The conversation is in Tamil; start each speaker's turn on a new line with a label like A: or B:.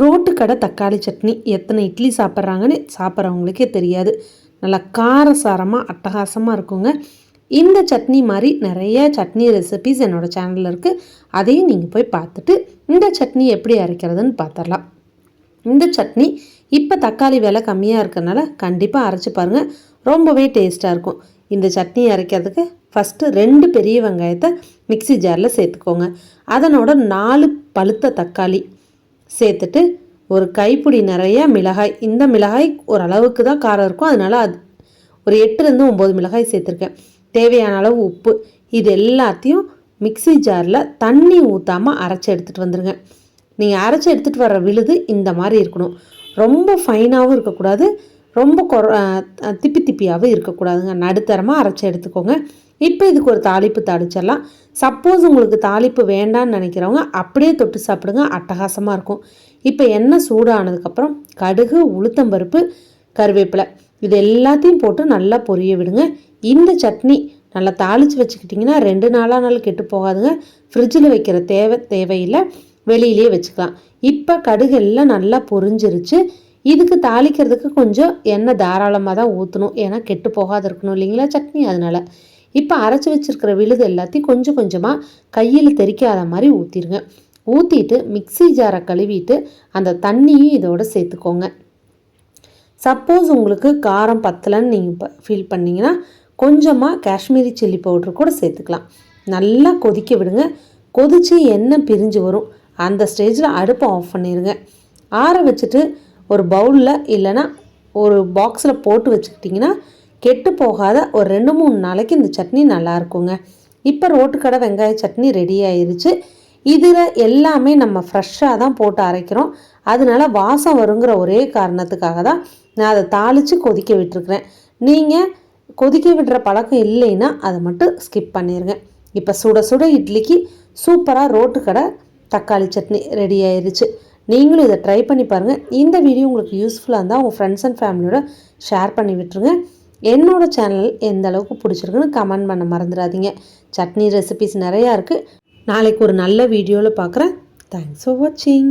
A: ரோட்டு கடை தக்காளி சட்னி எத்தனை இட்லி சாப்பிட்றாங்கன்னு சாப்பிட்றவங்களுக்கே தெரியாது. நல்லா காரசாரமாக அட்டகாசமாக இருக்குங்க. இந்த சட்னி மாதிரி நிறைய சட்னி ரெசிபிஸ் என்னோடய சேனலில் இருக்குது அதையும் நீங்கள் போய் பார்த்துட்டு இந்த சட்னி எப்படி அரைக்கிறதுன்னு பார்த்துடலாம். இந்த சட்னி இப்போ தக்காளி விலை கம்மியாக இருக்கிறனால கண்டிப்பாக அரைச்சி பாருங்கள் ரொம்பவே டேஸ்ட்டாக இருக்கும். இந்த சட்னி அரைக்கிறதுக்கு ஃபஸ்ட்டு ரெண்டு பெரிய வெங்காயத்தை மிக்ஸி ஜாரில் சேர்த்துக்கோங்க. அதனோட நாலு பழுத்த தக்காளி சேர்த்துட்டு ஒரு கைப்பிடி நிறைய மிளகாய் இந்த மிளகாய் ஓரளவுக்கு தான் காரம் இருக்கும். அதனால் அது ஒரு எட்டுலேருந்து ஒம்பது மிளகாய் சேர்த்துருக்கேன். தேவையான அளவு உப்பு இது எல்லாத்தையும் மிக்ஸி ஜாரில் தண்ணி ஊற்றாமல் அரைச்சி எடுத்துகிட்டு வந்துடுங்க நீங்கள் அரைச்சி எடுத்துகிட்டு வர விழுது இந்த மாதிரி இருக்கணும். ரொம்ப ஃபைனாகவும் இருக்கக்கூடாது. ரொம்ப கொர திப்பி திப்பியாகவும் இருக்கக்கூடாதுங்க. நடுத்தரமாக அரைச்சி எடுத்துக்கோங்க. இப்போ இதுக்கு ஒரு தாளிப்பு தாளிச்சிடலாம் சப்போஸ் உங்களுக்கு தாளிப்பு வேண்டான்னு நினைக்கிறவங்க அப்படியே தொட்டு சாப்பிடுங்க அட்டகாசமாக இருக்கும். இப்போ எண்ணெய் சூடானதுக்கப்புறம் கடுகு உளுத்தம்பருப்பு கருவேப்பிலை இது எல்லாத்தையும் போட்டு நல்லா பொரிய விடுங்க. இந்த சட்னி நல்லா தாளித்து வச்சுக்கிட்டிங்கன்னா ரெண்டு நாளாக நாள் கெட்டு போகாதுங்க. ஃப்ரிட்ஜில் வைக்கிற தேவை தேவையில்லை. வெளியிலேயே வச்சுக்கலாம். இப்போ கடுகு எல்லாம் நல்லா பொரிஞ்சிருச்சு. இதுக்கு தாளிக்கிறதுக்கு கொஞ்சம் எண்ணெய் தாராளமாக தான் ஊற்றணும் ஏன்னா கெட்டு போகாது இருக்கணும் இல்லைங்களா சட்னி? அதனால். இப்போ அரைச்சி வச்சிருக்கிற விழுது எல்லாத்தையும் கொஞ்சம் கொஞ்சமாக கையில் தெறிக்காத மாதிரி ஊற்றிடுங்க ஊற்றிட்டு மிக்ஸி ஜாரை கழுவிட்டு அந்த தண்ணியும் இதோட சேர்த்துக்கோங்க. சப்போஸ் உங்களுக்கு காரம் பத்தலைன்னு நீங்கள் ஃபீல் பண்ணிங்கன்னா கொஞ்சமாக காஷ்மீரி சில்லி பவுட்ரு கூட சேர்த்துக்கலாம். நல்லா கொதிக்க விடுங்க. கொதித்து எண்ணெய் பிரிஞ்சு வரும். அந்த ஸ்டேஜில் அடுப்பை ஆஃப் பண்ணிடுங்க ஆற வச்சுட்டு ஒரு பவுலில் இல்லைன்னா ஒரு பாக்ஸில் போட்டு வச்சுக்கிட்டிங்கன்னா கெட்டு போகாத ஒரு ரெண்டு மூணு நாளைக்கு இந்த சட்னி நல்லா இருக்குங்க. இப்போ ரோட்டுக்கடை வெங்காய சட்னி ரெடி ஆயிருச்சு. இதில் எல்லாமே நம்ம ஃப்ரெஷ்ஷாக தான் போட்டு அரைக்கிறோம். அதனால வாசம் வருங்கிற ஒரே காரணத்துக்காக தான் நான் அதை தாளித்து கொதிக்க விட்டுருக்குறேன். நீங்கள் கொதிக்க விடுற பழக்கம் இல்லைன்னா அதை மட்டும் ஸ்கிப் பண்ணிடுங்க இப்போ சுட சுட இட்லிக்கு சூப்பராக ரோட்டு கடை தக்காளி சட்னி ரெடி ஆயிருச்சு. நீங்களும் இதை ட்ரை பண்ணி பாருங்கள் இந்த வீடியோ உங்களுக்கு யூஸ்ஃபுல்லாக இருந்தால் உங்கள் ஃப்ரெண்ட்ஸ் அண்ட் ஃபேமிலியோட ஷேர் பண்ணி விட்டுருங்க. என்னோட சேனல் எந்த அளவுக்கு பிடிச்சிருக்குன்னு கமெண்ட் பண்ண மறந்துடாதீங்க. சட்னி ரெசிபிஸ் நிறையா இருக்குது நாளைக்கு ஒரு நல்ல வீடியோவில் பார்க்குறேன் தேங்க்ஸ் ஃபார் வாட்சிங்